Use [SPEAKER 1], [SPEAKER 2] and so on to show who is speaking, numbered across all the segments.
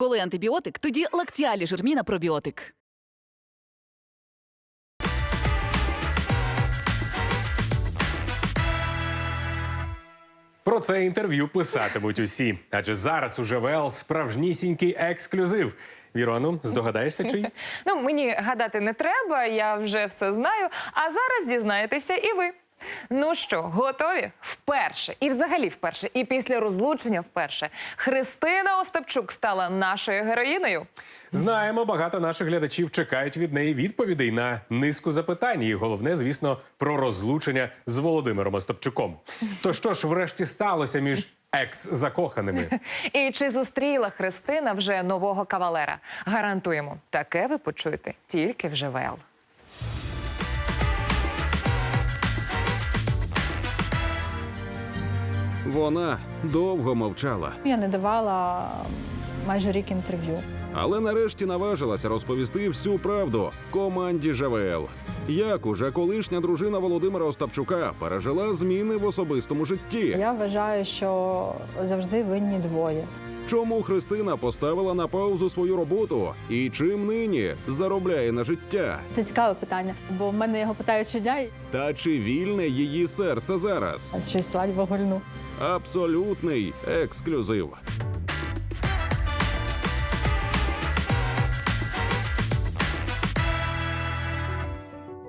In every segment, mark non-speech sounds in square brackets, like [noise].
[SPEAKER 1] Коли антибіотик, тоді лактіалі жирміна пробіотик.
[SPEAKER 2] Про це інтерв'ю писатимуть усі, адже зараз у ЖВЛ справжнісінький ексклюзив. Вірону, здогадаєшся чий? [laughs]
[SPEAKER 3] Ну, мені гадати не треба, я вже все знаю. А зараз дізнаєтеся і ви. Ну що, готові? Вперше, і взагалі вперше, і після розлучення вперше. Христина Остапчук стала нашою героїною.
[SPEAKER 2] Знаємо, багато наших глядачів чекають від неї відповідей на низку запитань. І головне, звісно, про розлучення з Володимиром Остапчуком. То що ж, врешті сталося між екс-закоханими?
[SPEAKER 3] І чи зустріла Христина вже нового кавалера? Гарантуємо, таке ви почуєте тільки в ЖВЛ.
[SPEAKER 4] Вона довго мовчала,
[SPEAKER 5] Я не давала майже рік інтерв'ю.
[SPEAKER 4] але нарешті наважилася розповісти всю правду команді ЖВЛ. Як уже колишня дружина Володимира Остапчука пережила зміни в особистому житті?
[SPEAKER 5] Я вважаю, що завжди винні двоє.
[SPEAKER 4] Чому Христина поставила на паузу свою роботу і чим нині заробляє на життя?
[SPEAKER 5] Це цікаве питання, бо в мене його питають щодня,
[SPEAKER 4] Та чи вільне її серце зараз?
[SPEAKER 5] а щось свадьбу гульну.
[SPEAKER 4] Абсолютний ексклюзив.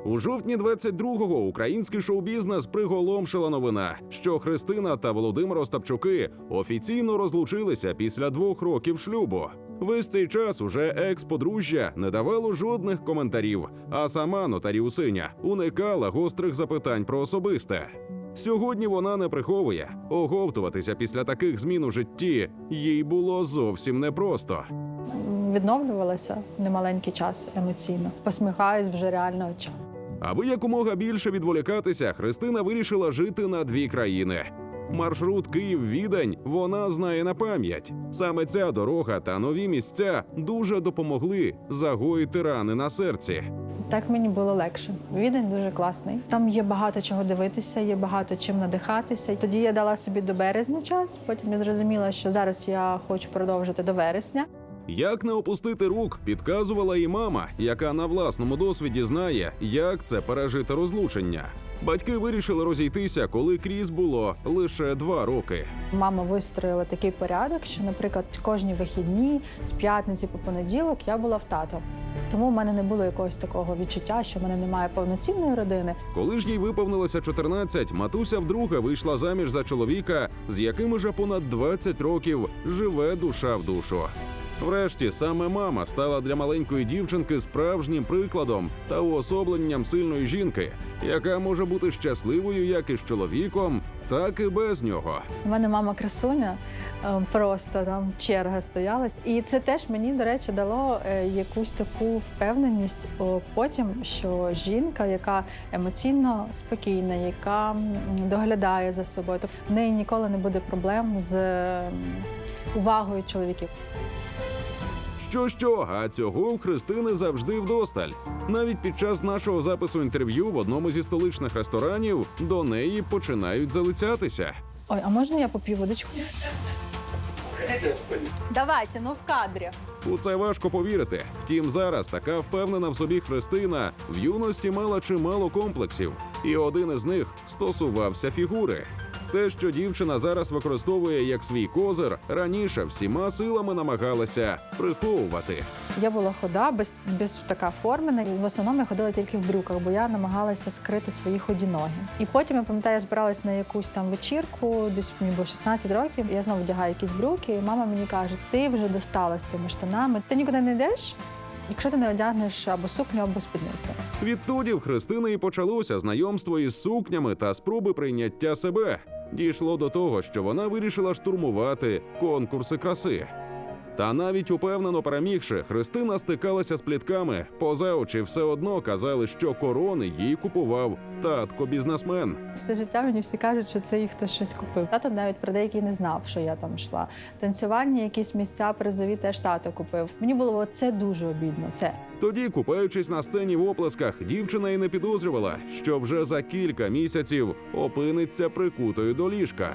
[SPEAKER 4] У жовтні 22-го український шоу-бізнес приголомшила новина, що Христина та Володимир Остапчуки офіційно розлучилися після двох років шлюбу. Весь цей час уже екс-подружжя не давало жодних коментарів, а сама нотаріусиня уникала гострих запитань про особисте. Сьогодні вона не приховує. Оговтуватися після таких змін у житті їй було зовсім непросто.
[SPEAKER 5] Відновлювалася немаленький час емоційно. Посміхаюсь вже реально очам.
[SPEAKER 4] Аби якомога більше відволікатися, Христина вирішила жити на дві країни. Маршрут Київ-Відень вона знає на пам'ять. Саме ця дорога та нові місця дуже допомогли загоїти рани на серці.
[SPEAKER 5] Так мені було легше. Відень дуже класний. Там є багато чого дивитися, є багато чим надихатися. Тоді я дала собі до березня час. Потім я зрозуміла, що зараз я хочу продовжити до вересня.
[SPEAKER 4] Як не опустити рук, підказувала і мама, яка на власному досвіді знає, як це пережити розлучення. Батьки вирішили розійтися, коли Кріс було лише два роки.
[SPEAKER 5] Мама вистроїла такий порядок, що, наприклад, кожні вихідні з п'ятниці по понеділок я була в тато. Тому в мене не було якогось такого відчуття, що в мене немає повноцінної родини.
[SPEAKER 4] Коли ж їй виповнилося 14, матуся вдруге вийшла заміж за чоловіка, з яким уже понад 20 років живе душа в душу. Врешті саме мама стала для маленької дівчинки справжнім прикладом та уособленням сильної жінки, яка може бути щасливою як із чоловіком, так і без нього.
[SPEAKER 5] У мене мама красуня, е, просто там черга стояла. І це теж мені, до речі, дало е, якусь таку впевненість потім, що жінка, яка емоційно спокійна, яка доглядає за собою, то в неї ніколи не буде проблем з увагою чоловіків.
[SPEAKER 4] Що що, а цього в Христини завжди вдосталь. Навіть під час нашого запису інтерв'ю в одному зі столичних ресторанів до неї починають залицятися.
[SPEAKER 5] Ой, а можна я поп'ю водичку? Давайте, ну в кадрі.
[SPEAKER 4] У це важко повірити. Втім, зараз така впевнена в собі Христина в юності мала чимало комплексів, і один із них стосувався фігури. Те, що дівчина зараз використовує як свій козир, раніше всіма силами намагалася приховувати.
[SPEAKER 5] Я була хода, без, без така формена. І в основному я ходила тільки в брюках, бо я намагалася скрити свої ході ноги. І потім я пам'ятаю, я збиралась на якусь там вечірку, десь мені було 16 років. Я знову вдягаю якісь брюки, і мама мені каже: ти вже достала з тими штанами, ти нікуди не йдеш. Якщо ти не одягнеш або сукню, або спідницю.
[SPEAKER 4] Відтоді в Христини і почалося знайомство із сукнями та спроби прийняття себе. Дійшло до того, що вона вирішила штурмувати конкурси краси. Та навіть упевнено перемігши, Христина стикалася з плітками. Поза очі все одно казали, що корони їй купував татко-бізнесмен.
[SPEAKER 5] Все життя мені всі кажуть, що це їх хтось щось купив. Тато навіть про деякий не знав, що я там йшла. Танцювальні якісь місця призові теж тато купив. Мені було це дуже обідно. Це
[SPEAKER 4] Тоді, купаючись на сцені в оплесках, дівчина й не підозрювала, що вже за кілька місяців опиниться прикутою до ліжка.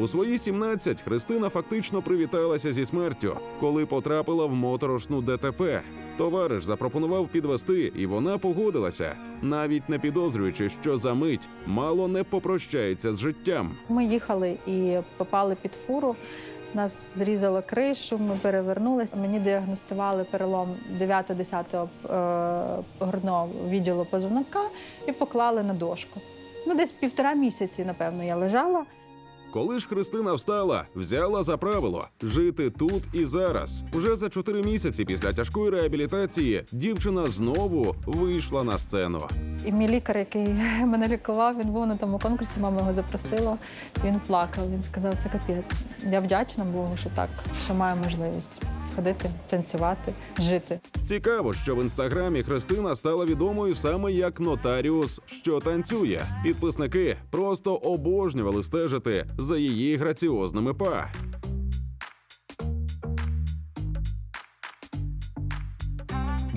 [SPEAKER 4] У свої 17 Христина фактично привіталася зі смертю, коли потрапила в моторошну ДТП. Товариш запропонував підвести, і вона погодилася, навіть не підозрюючи, що за мить мало не попрощається з життям.
[SPEAKER 5] Ми їхали і попали під фуру. Нас зрізало кришу, ми перевернулися. Мені діагностували перелом 9-10 е, грудного відділу позвонка і поклали на дошку. Ну, десь півтора місяці, напевно, я лежала.
[SPEAKER 4] Коли ж Христина встала, взяла за правило жити тут і зараз. Вже за чотири місяці після тяжкої реабілітації дівчина знову вийшла на сцену.
[SPEAKER 5] І мій лікар, який [laughs] мене лікував, він був на тому конкурсі, мама його запросила. Він плакав. Він сказав, це капець. Я вдячна Богу, що так, що маю можливість ходити, танцювати, жити.
[SPEAKER 4] Цікаво, що в інстаграмі Христина стала відомою саме як нотаріус, що танцює. Підписники просто обожнювали стежити за її граціозними па.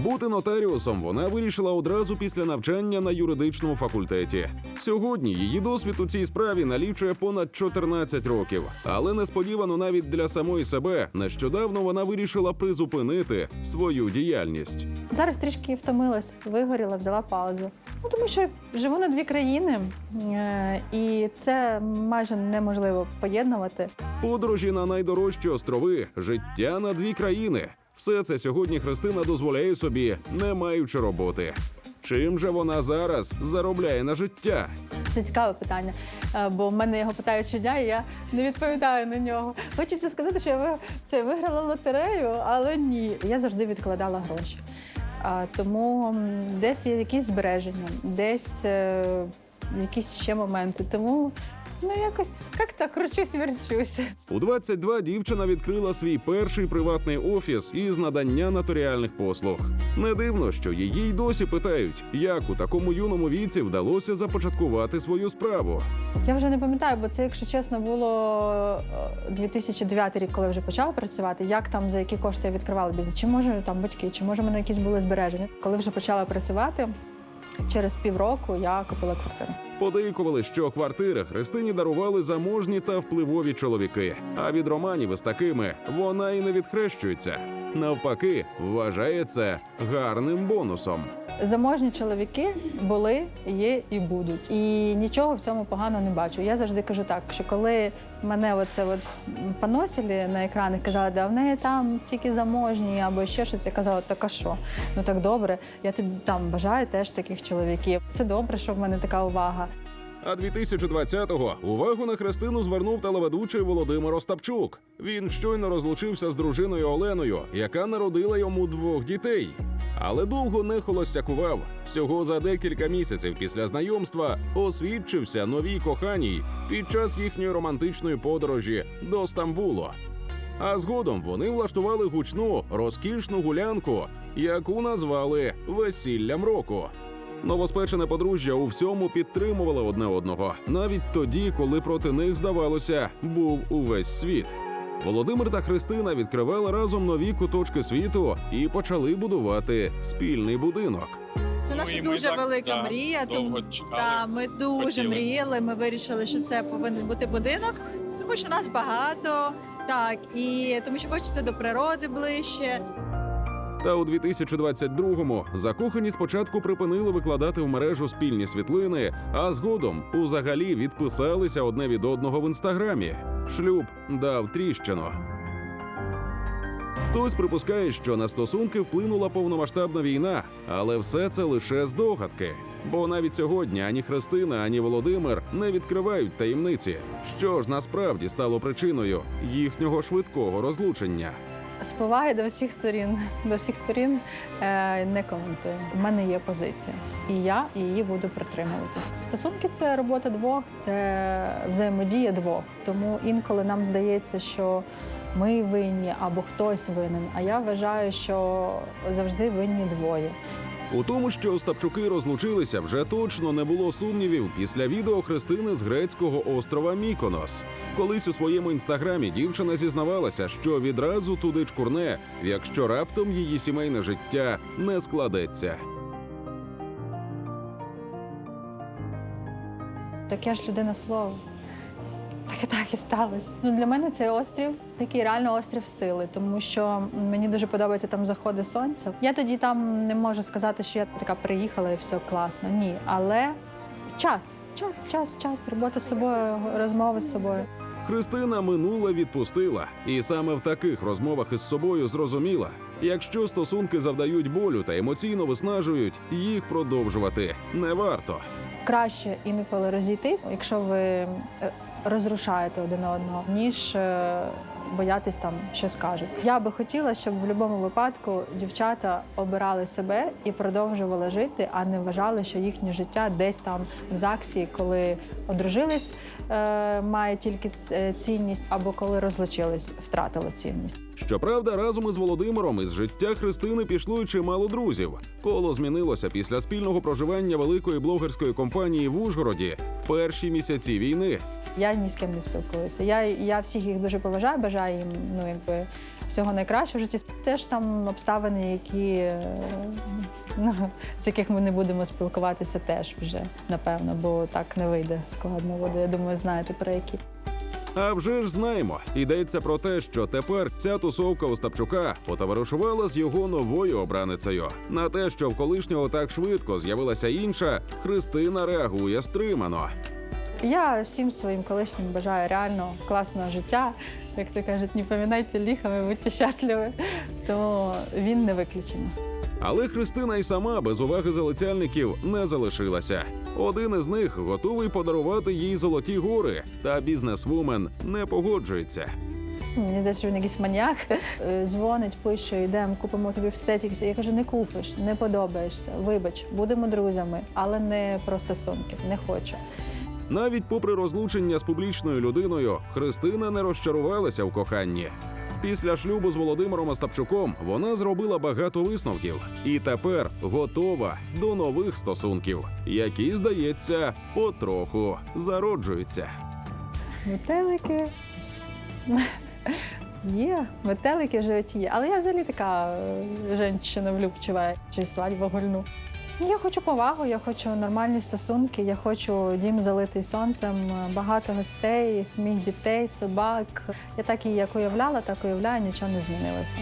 [SPEAKER 4] Бути нотаріусом вона вирішила одразу після навчання на юридичному факультеті. Сьогодні її досвід у цій справі налічує понад 14 років, але несподівано навіть для самої себе нещодавно вона вирішила призупинити свою діяльність.
[SPEAKER 5] Зараз трішки втомилась, вигоріла, взяла паузу. Ну тому що живу на дві країни, е, і це майже неможливо поєднувати.
[SPEAKER 4] Подорожі на найдорожчі острови, життя на дві країни. Все це сьогодні Христина дозволяє собі, не маючи роботи. Чим же вона зараз заробляє на життя?
[SPEAKER 5] Це цікаве питання, е, бо в мене його питають щодня, і я не відповідаю на нього. Хочеться сказати, що я це виграла лотерею, але ні. Я завжди відкладала гроші. Тому десь є якісь збереження, десь е, якісь ще моменти. Тому ну якось як так кручусь, верчусь.
[SPEAKER 4] У 22 дівчина відкрила свій перший приватний офіс із надання нотаріальних послуг. Не дивно, що її й досі питають, як у такому юному віці вдалося започаткувати свою справу.
[SPEAKER 5] Я вже не пам'ятаю, бо це, якщо чесно, було е, 2009 рік, коли вже почала працювати. Як там за які кошти я відкривала бізнес? Чи може там батьки, чи може мене якісь були збереження? Коли вже почала працювати, через півроку я купила квартиру.
[SPEAKER 4] Подейкували, що квартири Христині дарували заможні та впливові чоловіки. А від романів із такими вона і не відхрещується. Навпаки, вважає це гарним бонусом.
[SPEAKER 5] Заможні чоловіки були, є і будуть. І нічого в цьому поганого не бачу. Я завжди кажу так, що коли мене оце от поносили на екранах, казали, да в неї там тільки заможні або ще щось, я казала, так а що? Ну так добре, я тобі там бажаю теж таких чоловіків. Це добре, що в мене така увага.
[SPEAKER 4] А 2020-го увагу на Христину звернув телеведучий Володимир Остапчук. Він щойно розлучився з дружиною Оленою, яка народила йому двох дітей. Але довго не холостякував. Всього за декілька місяців після знайомства освідчився новій коханій під час їхньої романтичної подорожі до Стамбулу. А згодом вони влаштували гучну розкішну гулянку, яку назвали весіллям року. Новоспечене подружжя у всьому підтримували одне одного, навіть тоді, коли проти них, здавалося, був увесь світ. Володимир та Христина відкривали разом нові куточки світу і почали будувати спільний будинок.
[SPEAKER 6] Це наша
[SPEAKER 7] Ну,
[SPEAKER 6] дуже
[SPEAKER 7] так,
[SPEAKER 6] велика
[SPEAKER 7] да,
[SPEAKER 6] мрія.
[SPEAKER 7] довго
[SPEAKER 6] Тому
[SPEAKER 7] чекали,
[SPEAKER 6] да, ми дуже
[SPEAKER 7] хотіли.
[SPEAKER 6] мріяли. Ми вирішили, що це повинен бути будинок, тому що нас багато. Так, і тому що хочеться до природи ближче.
[SPEAKER 4] Та у 2022-му закохані спочатку припинили викладати в мережу спільні світлини, а згодом узагалі відписалися одне від одного в інстаграмі. Шлюб дав тріщину. Хтось припускає, що на стосунки вплинула повномасштабна війна, але все це лише здогадки. Бо навіть сьогодні ані Христина, ані Володимир не відкривають таємниці, що ж насправді стало причиною їхнього швидкого розлучення.
[SPEAKER 5] Поваги до всіх сторін, до всіх сторін е, не коментую. У мене є позиція, і я її буду притримуватись. Стосунки це робота двох, це взаємодія двох. Тому інколи нам здається, що ми винні або хтось винен. А я вважаю, що завжди винні двоє.
[SPEAKER 4] У тому, що Остапчуки розлучилися, вже точно не було сумнівів після відео Христини з грецького острова Міконос. Колись у своєму інстаграмі дівчина зізнавалася, що відразу туди чкурне, якщо раптом її сімейне життя не складеться.
[SPEAKER 5] Так я ж людина слова. Так і так і сталося. Ну для мене цей острів такий реально острів сили, тому що мені дуже подобаються там заходи сонця. Я тоді там не можу сказати, що я така приїхала і все класно. Ні, але час, час, час, час, робота з собою, розмови з собою.
[SPEAKER 4] Христина минуле відпустила, і саме в таких розмовах із собою зрозуміла, якщо стосунки завдають болю та емоційно виснажують, їх продовжувати не варто.
[SPEAKER 5] краще інколи розійтись, якщо ви е, розрушаєте один одного, ніж е, боятись там, що скажуть. Я би хотіла, щоб в будь-якому випадку дівчата обирали себе і продовжували жити, а не вважали, що їхнє життя десь там в ЗАГСі, коли одружились, е, має тільки е, цінність, або коли розлучились, втратило цінність.
[SPEAKER 4] Щоправда, разом із Володимиром із життя Христини пішло й чимало друзів. Коло змінилося після спільного проживання великої блогерської компанії в Ужгороді в перші місяці війни.
[SPEAKER 5] Я ні з ким не спілкуюся. Я, я всіх їх дуже поважаю, бажаю їм ну, якби, всього найкращого в житті. Теж там обставини, які, е, ну, з яких ми не будемо спілкуватися, теж вже напевно, бо так не вийде складно буде. Я думаю, знаєте про які.
[SPEAKER 4] А вже ж знаємо, йдеться про те, що тепер ця тусовка Остапчука потоваришувала з його новою обраницею. На те, що в колишнього так швидко з'явилася інша, Христина реагує стримано.
[SPEAKER 5] Я всім своїм колишнім бажаю реально класного життя. Як то кажуть, не пам'ятайте ліхами, будьте щасливі. Тому він не виключення.
[SPEAKER 4] Але Христина й сама без уваги залицяльників не залишилася. Один із них готовий подарувати їй золоті гори, та бізнесвумен не погоджується.
[SPEAKER 5] Мені здається, що він якийсь маніяк Е, дзвонить, пише, йдемо, купимо тобі все тільки. все». Я кажу, не купиш, не подобаєшся. Вибач, будемо друзями, але не про стосунки. Не хочу.
[SPEAKER 4] Навіть попри розлучення з публічною людиною, Христина не розчарувалася в коханні. Після шлюбу з Володимиром Остапчуком вона зробила багато висновків і тепер готова до нових стосунків, які, здається, потроху зароджуються.
[SPEAKER 5] Метелики. Є, метелики в животі є. Але я взагалі така е, жінка влюбчива, чи свадьбу гульну. Я хочу повагу, я хочу нормальні стосунки, я хочу дім залитий сонцем, багато гостей, сміх дітей, собак. Я так і як уявляла, так уявляю, нічого не змінилося.